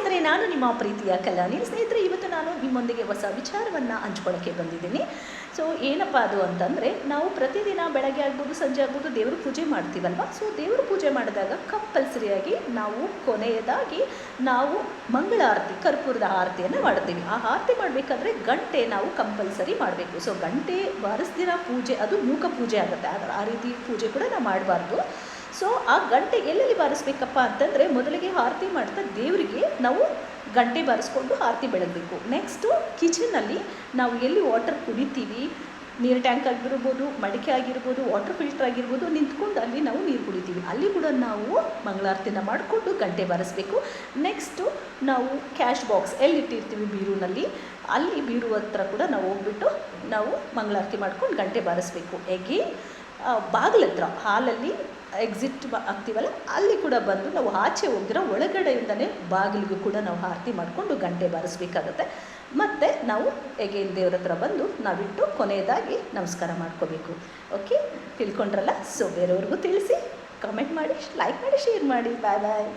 ಸ್ನೇಹಿತರೆ, ನಾನು ನಿಮ್ಮ ಪ್ರೀತಿಯ ಕಲ್ಯಾಣಿ. ಸ್ನೇಹಿತರೆ, ಇವತ್ತು ನಾನು ನಿಮ್ಮೊಂದಿಗೆ ಹೊಸ ವಿಚಾರವನ್ನು ಹಂಚ್ಕೊಳ್ಳೋಕ್ಕೆ ಬಂದಿದ್ದೀನಿ. ಸೊ ಏನಪ್ಪ ಅದು ಅಂತಂದರೆ, ನಾವು ಪ್ರತಿದಿನ ಬೆಳಗ್ಗೆ ಆಗ್ಬೋದು, ಸಂಜೆ ಆಗ್ಬೋದು ದೇವ್ರ ಪೂಜೆ ಮಾಡ್ತೀವಲ್ವ? ಸೊ ದೇವ್ರ ಪೂಜೆ ಮಾಡಿದಾಗ ಕಂಪಲ್ಸರಿಯಾಗಿ ನಾವು ಕೊನೆಯದಾಗಿ ನಾವು ಮಂಗಳಾರತಿ, ಕರ್ಪೂರದ ಆರತಿಯನ್ನು ಮಾಡ್ತೀವಿ ಆ ಆರತಿ ಮಾಡಬೇಕಾದ್ರೆ ಗಂಟೆ ನಾವು ಕಂಪಲ್ಸರಿ ಮಾಡಬೇಕು. ಸೊ ಗಂಟೆ ಬಾರಿಸ್ದಿರ ಪೂಜೆ, ಅದು ಮೂಕ ಪೂಜೆ ಆಗುತ್ತೆ. ಆ- ಆ ರೀತಿ ಪೂಜೆ ಕೂಡ ನಾವು ಮಾಡಬಾರ್ದು. ಸೊ ಆ ಗಂಟೆ ಎಲ್ಲೆಲ್ಲಿ ಬಾರಿಸ್ಬೇಕಪ್ಪ ಅಂತಂದರೆ ಮೊದಲಿಗೆ ಆರತಿ ಮಾಡ್ತಾ ದೇವರಿಗೆ ನಾವು ಗಂಟೆ ಬಾರಿಸ್ಕೊಂಡು ಆರತಿ ಬೆಳಗಬೇಕು. ನೆಕ್ಸ್ಟು ಕಿಚನಲ್ಲಿ ನಾವು ಎಲ್ಲಿ ವಾಟರ್ ಕುಡಿತೀವಿ, ನೀರು ಟ್ಯಾಂಕ್ ಆಗಿರ್ಬೋದು, ಮಡಿಕೆ ಆಗಿರ್ಬೋದು ವಾಟರ್ ಫಿಲ್ಟರ್ ಆಗಿರ್ಬೋದು, ನಿಂತ್ಕೊಂಡು ಅಲ್ಲಿ ನಾವು ನೀರು ಕುಡಿತೀವಿ. ಅಲ್ಲಿ ಕೂಡ ನಾವು ಮಂಗಳಾರತಿನ ಮಾಡಿಕೊಂಡು ಗಂಟೆ ಬಾರಿಸ್ಬೇಕು. ನೆಕ್ಸ್ಟು ನಾವು ಕ್ಯಾಶ್ ಬಾಕ್ಸ್ ಎಲ್ಲಿಟ್ಟಿರ್ತೀವಿ ಬೀರುನಲ್ಲಿ, ಅಲ್ಲಿ ಬೀರು ಹತ್ರ ಕೂಡ ನಾವು ಹೋಗ್ಬಿಟ್ಟು ನಾವು ಮಂಗಳಾರತಿ ಮಾಡ್ಕೊಂಡು ಗಂಟೆ ಬಾರಿಸ್ಬೇಕು. ಎಗೇನ್ ಬಾಗಿಲ ಹತ್ರ ಹಾಲಲ್ಲಿ ಎಕ್ಸಿಟ್ ಆಗ್ತೀವಲ್ಲ, ಅಲ್ಲಿ ಕೂಡ ಬಂದು ನಾವು ಆಚೆ ಹೋಗಿರೋ ಒಳಗಡೆಯಿಂದನೇ ಬಾಗಿಲಿಗೂ ಕೂಡ ನಾವು ಆರತಿ ಮಾಡಿಕೊಂಡು ಗಂಟೆ ಬಾರಿಸ್ಬೇಕಾಗತ್ತೆ. ಮತ್ತು ನಾವು ಎಗೇನ್ ದೇವ್ರ ಹತ್ರ ಬಂದು ನಾವಿಟ್ಟು ಕೊನೆಯದಾಗಿ ನಮಸ್ಕಾರ ಮಾಡ್ಕೋಬೇಕು. ಓಕೆ ತಿಳ್ಕೊಂಡ್ರಲ್ಲ? ಸೊ ಬೇರೆಯವ್ರಿಗೂ ತಿಳಿಸಿ ಕಾಮೆಂಟ್ ಮಾಡಿ ಲೈಕ್ ಮಾಡಿ ಶೇರ್ ಮಾಡಿ. ಬಾಯ್ ಬಾಯ್